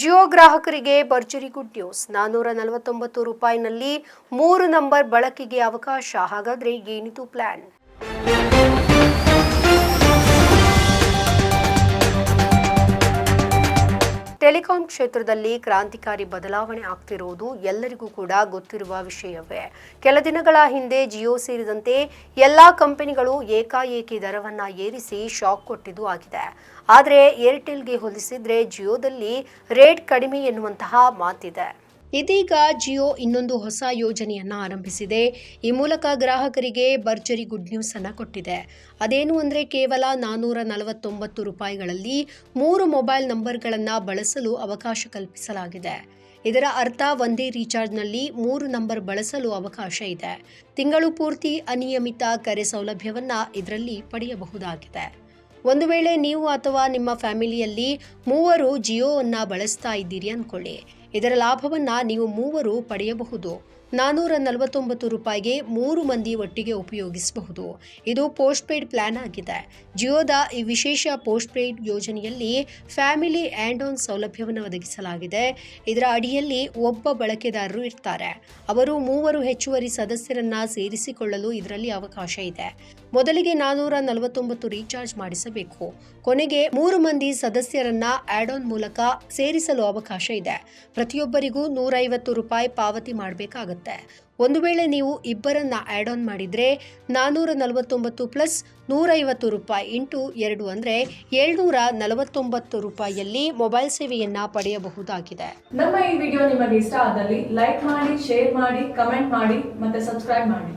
ಜಿಯೋ ಗ್ರಾಹಕರಿಗೆ ಭರ್ಜರಿ good news. ನಾನ್ನೂರ ನಲವತ್ತೊಂಬತ್ತು ರೂಪಾಯಿನಲ್ಲಿ ಮೂರು ನಂಬರ್ ಬಳಕೆಗೆ ಅವಕಾಶ. ಹಾಗಾದ್ರೆ ಏನಿತು ಪ್ಲಾನ್ ಟೆಲಿಕಾಂ ಕ್ಷೇತ್ರದಲ್ಲಿ ಕ್ರಾಂತಿಕಾರಿ ಬದಲಾವಣೆ ಆಗ್ತಿರೋದು ಎಲ್ಲರಿಗೂ ಕೂಡ ಗೊತ್ತಿರುವ ವಿಷಯವೇ. ಕೆಲ ದಿನಗಳ ಹಿಂದೆ ಜಿಯೋ ಸೇರಿದಂತೆ ಎಲ್ಲಾ ಕಂಪನಿಗಳು ಏಕಾಏಕಿ ದರವನ್ನ ಏರಿಸಿ ಶಾಕ್ ಕೊಟ್ಟಿದ್ದು ಆಗಿದೆ. ಆದರೆ ಏರ್ಟೆಲ್ಗೆ ಹೋಲಿಸಿದ್ರೆ ಜಿಯೋದಲ್ಲಿ ರೇಟ್ ಕಡಿಮೆ ಎನ್ನುವಂತಹ ಮಾತಿದೆ. ಇದೀಗ ಜಿಯೋ ಇನ್ನೊಂದು ಹೊಸ ಯೋಜನೆಯನ್ನು ಆರಂಭಿಸಿದೆ. ಈ ಮೂಲಕ ಗ್ರಾಹಕರಿಗೆ ಭರ್ಜರಿ ಗುಡ್ ನ್ಯೂಸ್ ಅನ್ನು ಕೊಟ್ಟಿದೆ. ಅದೇನು ಅಂದರೆ ಕೇವಲ ನಾನೂರ ನಲವತ್ತೊಂಬತ್ತು ರೂಪಾಯಿಗಳಲ್ಲಿ ಮೂರು ಮೊಬೈಲ್ ನಂಬರ್ಗಳನ್ನು ಬಳಸಲು ಅವಕಾಶ ಕಲ್ಪಿಸಲಾಗಿದೆ. ಇದರ ಅರ್ಥ ಒಂದೇ ರೀಚಾರ್ಜ್ನಲ್ಲಿ ಮೂರು ನಂಬರ್ ಬಳಸಲು ಅವಕಾಶ ಇದೆ. ತಿಂಗಳು ಪೂರ್ತಿ ಅನಿಯಮಿತ ಕರೆ ಸೌಲಭ್ಯವನ್ನು ಇದರಲ್ಲಿ ಪಡೆಯಬಹುದಾಗಿದೆ. ಒಂದು ವೇಳೆ ನೀವು ಅಥವಾ ನಿಮ್ಮ ಫ್ಯಾಮಿಲಿಯಲ್ಲಿ ಮೂವರು ಜಿಯೋವನ್ನು ಬಳಸ್ತಾ ಇದ್ದೀರಿ ಅನ್ಕೊಳ್ಳಿ. ಇದರ ಲಾಭವನ್ನು ನೀವು ಮೂವರು ಪಡೆಯಬಹುದು. ನಾನೂರ ನಲವತ್ತೊಂಬತ್ತು ರೂಪಾಯಿಗೆ ಮೂರು ಮಂದಿ ಒಟ್ಟಿಗೆ ಉಪಯೋಗಿಸಬಹುದು. ಇದು ಪೋಸ್ಟ್ ಪೇಯ್ಡ್ ಪ್ಲಾನ್ ಆಗಿದೆ. ಜಿಯೋದ ಈ ವಿಶೇಷ ಪೋಸ್ಟ್ ಪೇಯ್ಡ್ ಯೋಜನೆಯಲ್ಲಿ ಫ್ಯಾಮಿಲಿ ಆ್ಯಂಡ್ ಆನ್ ಸೌಲಭ್ಯವನ್ನು ಒದಗಿಸಲಾಗಿದೆ. ಇದರ ಅಡಿಯಲ್ಲಿ ಒಬ್ಬ ಬಳಕೆದಾರರು ಇರ್ತಾರೆ. ಅವರು ಮೂವರು ಹೆಚ್ಚುವರಿ ಸದಸ್ಯರನ್ನ ಸೇರಿಸಿಕೊಳ್ಳಲು ಇದರಲ್ಲಿ ಅವಕಾಶ ಇದೆ. ಮೊದಲಿಗೆ ನಾನೂರ ನಲವತ್ತೊಂಬತ್ತು ರೀಚಾರ್ಜ್ ಮಾಡಿಸಬೇಕು. ಕೊನೆಗೆ ಮೂರು ಮಂದಿ ಸದಸ್ಯರನ್ನ ಆಡ್ ಆನ್ ಮೂಲಕ ಸೇರಿಸಲು ಅವಕಾಶ ಇದೆ. ಪ್ರತಿಯೊಬ್ಬರಿಗೂ ನೂರೈವತ್ತು ರೂಪಾಯಿ ಪಾವತಿ ಮಾಡಬೇಕಾಗುತ್ತೆ. ಒಂದು ವೇಳೆ ನೀವು ಇಬ್ಬರನ್ನ ಆಡ್ ಆನ್ ಮಾಡಿದ್ರೆ ನಾನೂರ ನಲವತ್ತೊಂಬತ್ತು ಪ್ಲಸ್ ನೂರೈವತ್ತು ರೂಪಾಯಿ ಇಂಟು ಎರಡು ಅಂದ್ರೆ ಏಳ್ನೂರ ನಲವತ್ತೊಂಬತ್ತು ರೂಪಾಯಿಯಲ್ಲಿ ಮೊಬೈಲ್ ಸೇವೆಯನ್ನ ಪಡೆಯಬಹುದಾಗಿದೆ. ನಮ್ಮ ಈ ವಿಡಿಯೋ ನಿಮಗೆ ಇಷ್ಟ ಆದಲ್ಲಿ ಲೈಕ್ ಮಾಡಿ ಶೇರ್ ಮಾಡಿ ಕಮೆಂಟ್ ಮಾಡಿ ಮತ್ತೆ ಸಬ್ಸ್ಕ್ರೈಬ್ ಮಾಡಿ.